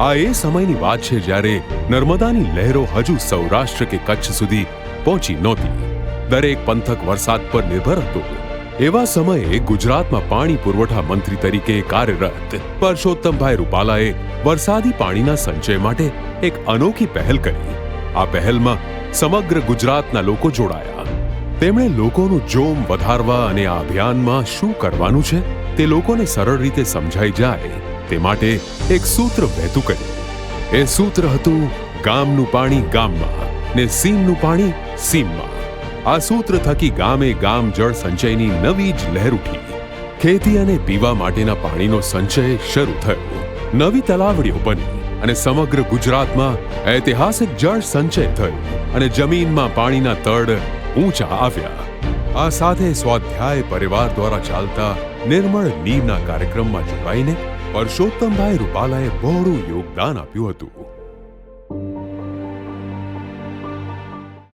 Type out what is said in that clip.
આ એ સમયની વાત છે જ્યારે નર્મદાની લહેરો હજુ સૌરાષ્ટ્ર કે કચ્છ સુધી પહોંચી નહોતી. દરેક પંથક વરસાદ પર નિર્ભર હતો. એવા સમયે ગુજરાતમાં પાણી પુરવઠા મંત્રી તરીકે કાર્યરત પરસોત્તમભાઈ રૂપાલાએ વરસાદી પાણીના સંચય માટે એક અનોખી પહેલ કરી. આ પહેલમાં સમગ્ર ગુજરાતના લોકો જોડાયા. તેમણે લોકોનું જોમ વધારવા અને આ અભિયાનમાં શું કરવાનું છે તે લોકોને સરળ રીતે સમજાઈ જાય. તે માટે એક સૂત્ર વહેતું કર્યું. એ સૂત્ર હતું, ગામનું પાણી ગામમાં ને સીમનું પાણી સીમમાં. આ સૂત્ર થકી ગામે ગામ જળ સંચયની નવી જ લહેર ઉઠી. ખેતી અને પીવા માટેના પાણીનો સંચય શરૂ થયો. નવી તલાવડીઓ બની અને સમગ્ર ગુજરાતમાં ઐતિહાસિક જળ સંચય થયો અને જમીનમાં પાણીના તળ ઊંચા આવ્યા. આ સાથે સ્વાધ્યાય પરિવાર દ્વારા ચાલતા નિર્મળ નીરના કાર્યક્રમમાં જોડાઈને પરસોત્તમભાઈ રૂપાલાએ બહોળું યોગદાન આપ્યું હતું.